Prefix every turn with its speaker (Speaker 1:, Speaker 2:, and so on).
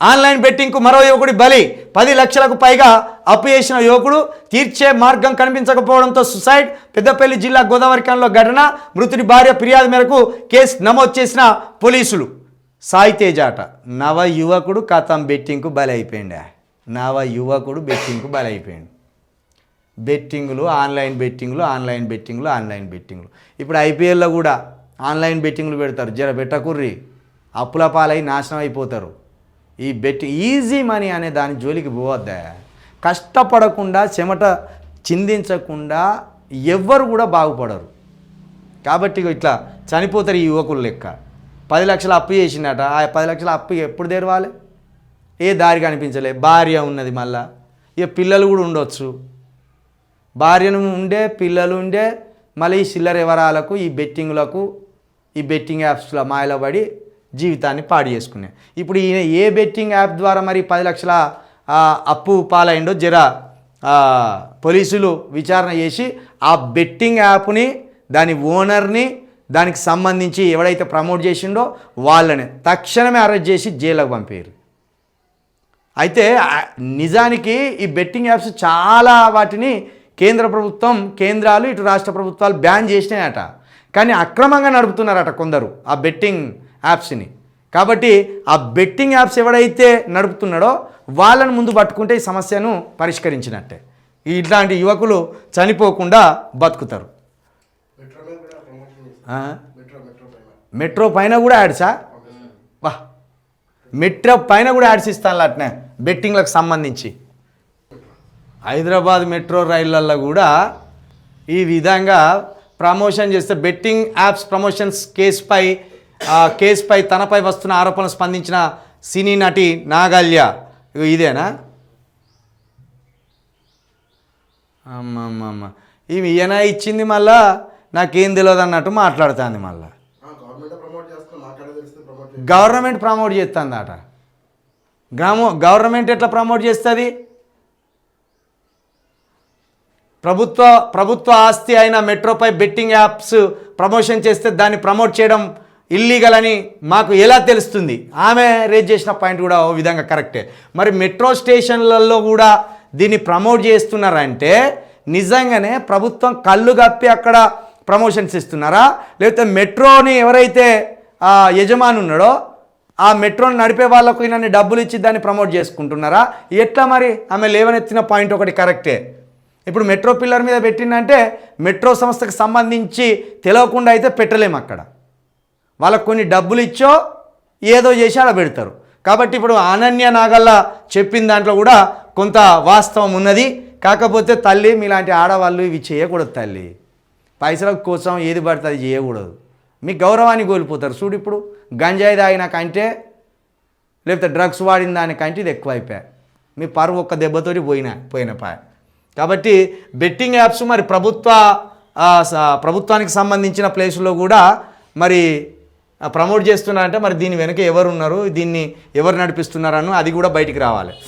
Speaker 1: Online బెట్టింగ్కు మరో యువకుడి బలి. పది లక్షలకు పైగా అప్పు చేసిన యువకుడు తీర్చే మార్గం కనిపించకపోవడంతో సుసైడ్ పెద్దపల్లి జిల్లా గోదావరి గోదావరికంలో ఘటన మృతుడి భార్య ఫిర్యాదు మేరకు కేసు నమోదు చేసిన పోలీసులు. సాయితేజాట నవ యువకుడు కథం బెట్టింగ్కు బలి అయిపోయిండా? నవ యువకుడు బెట్టింగ్కు బలి అయిపోయిండు. బెట్టింగులు ఆన్లైన్ బెట్టింగ్లు ఆన్లైన్ బెట్టింగ్లు ఆన్లైన్ బెట్టింగ్లు. ఇప్పుడు ఐపీఎల్లో కూడా ఆన్లైన్ బెట్టింగ్లు పెడతారు. జర పెట్టకుర్రి. అప్పుల పాలై నాశనం అయిపోతారు. ఈ బెట్ ఈజీ మనీ అనే దాని జోలికి పోవద్దా. కష్టపడకుండా చెమట చిందించకుండా ఎవ్వరు కూడా బాగుపడరు. కాబట్టి ఇట్లా చనిపోతారు ఈ యువకులు లెక్క. పది లక్షలు అప్పు చేసిండట ఆ పది లక్షల అప్పు ఎప్పుడు తెరవాలి? ఏ దారి కనిపించలే. భార్య ఉన్నది మళ్ళా. ఇక పిల్లలు కూడా ఉండొచ్చు. భార్యను ఉండే పిల్లలు ఉండే మళ్ళీ ఈ చిల్లర వివరాలకు ఈ బెట్టింగ్లకు ఈ బెట్టింగ్ యాప్స్లో మాయలో పడి జీవితాన్ని పాడు చేసుకునే. ఇప్పుడు ఈయన ఏ బెట్టింగ్ యాప్ ద్వారా మరి పది లక్షల అప్పు పాలైండో జర పోలీసులు విచారణ చేసి ఆ బెట్టింగ్ యాప్ని దాని ఓనర్ని దానికి సంబంధించి ఎవడైతే ప్రమోట్ చేసిండో వాళ్ళని తక్షణమే అరెస్ట్ చేసి జైలుకు పంపారు అయితే నిజానికి ఈ బెట్టింగ్ యాప్స్ చాలా వాటిని కేంద్ర ప్రభుత్వం కేంద్రాలు ఇటు రాష్ట్ర ప్రభుత్వాలు బ్యాన్ చేసినాయట. కానీ అక్రమంగా నడుపుతున్నారట కొందరు ఆ బెట్టింగ్ యాప్స్ని. కాబట్టి ఆ బెట్టింగ్ యాప్స్ ఎవడైతే నడుపుతున్నాడో వాళ్ళని ముందు పట్టుకుంటే ఈ సమస్యను పరిష్కరించినట్టే. ఇట్లాంటి యువకులు చనిపోకుండా బతుకుతారు.
Speaker 2: మెట్రో కూడా
Speaker 1: ఆ?
Speaker 2: మెట్రో పైన
Speaker 1: కూడా యాడ్సా? వా. మెట్రో పైన కూడా యాడ్స్ ఇస్తాను అట్నే బెట్టింగ్లకు సంబంధించి. హైదరాబాద్ మెట్రో రైళ్ళల్లో కూడా ఈ విధంగా ప్రమోషన్ చేస్తే బెట్టింగ్ యాప్స్ ప్రమోషన్స్ కేసుపై కేసుపై తనపై వస్తున్న ఆరోపణలు స్పందించిన సినీ నటి నాగల్య. ఇదేనా? అమ్మమ్మమ్మ. ఈమె ఈయన ఇచ్చింది మళ్ళా నాకేం తెలియదు అన్నట్టు మాట్లాడుతుంది మళ్ళా.
Speaker 2: గవర్నమెంట్ ప్రమోట్
Speaker 1: చేస్తుందట. గ్రామో గవర్నమెంట్ ఎట్లా ప్రమోట్ చేస్తుంది? ప్రభుత్వ ప్రభుత్వ ఆస్తి అయిన మెట్రోపై బెట్టింగ్ యాప్స్ ప్రమోషన్ చేస్తే దాన్ని ప్రమోట్ చేయడం ఇల్లీగల్ అని మాకు ఎలా తెలుస్తుంది? ఆమె రేజ్ చేసిన పాయింట్ కూడా ఓ విధంగా కరెక్టే మరి మెట్రో స్టేషన్లలో కూడా దీన్ని ప్రమోట్ చేస్తున్నారంటే నిజంగానే ప్రభుత్వం కళ్ళు కప్పి అక్కడ ప్రమోషన్స్ ఇస్తున్నారా? లేకపోతే మెట్రోని ఎవరైతే యజమాని ఉన్నాడో ఆ మెట్రోని నడిపే వాళ్ళకు ఈయనని డబ్బులు ఇచ్చి దాన్ని ప్రమోట్ చేసుకుంటున్నారా? ఎట్లా మరి ఆమె లేవనెత్తిన పాయింట్ ఒకటి కరెక్టే ఇప్పుడు మెట్రో పిల్లర్ మీద పెట్టిందంటే మెట్రో సంస్థకు సంబంధించి తెలియకుండా అయితే పెట్టలేము అక్కడ. వాళ్ళకు కొన్ని డబ్బులు ఇచ్చో ఏదో చేసి అలా పెడతారు. కాబట్టి ఇప్పుడు అనన్య నాగల్ల చెప్పిన దాంట్లో కూడా కొంత వాస్తవం ఉన్నది. కాకపోతే తల్లి మీలాంటి ఆడవాళ్ళు ఇవి చేయకూడదు తల్లి. పైసల కోసం ఏది పడితే అది చేయకూడదు. మీ గౌరవాన్ని కోల్పోతారు. చూడు ఇప్పుడు గంజాయి తాగిన కంటే లేకపోతే డ్రగ్స్ వాడిన దానికంటే ఇది ఎక్కువ అయిపోయాయి మీ పరువు ఒక్క దెబ్బతోటి పోయినా పోయిన పాయ కాబట్టి బెట్టింగ్ యాప్స్ మరి ప్రభుత్వ ప్రభుత్వానికి సంబంధించిన ప్లేసుల్లో కూడా మరి ప్రమోట్ చేస్తున్నారంటే మరి దీని వెనుక ఎవరు ఉన్నారు దీన్ని ఎవరు నడిపిస్తున్నారని అది కూడా బయటికి రావాలి.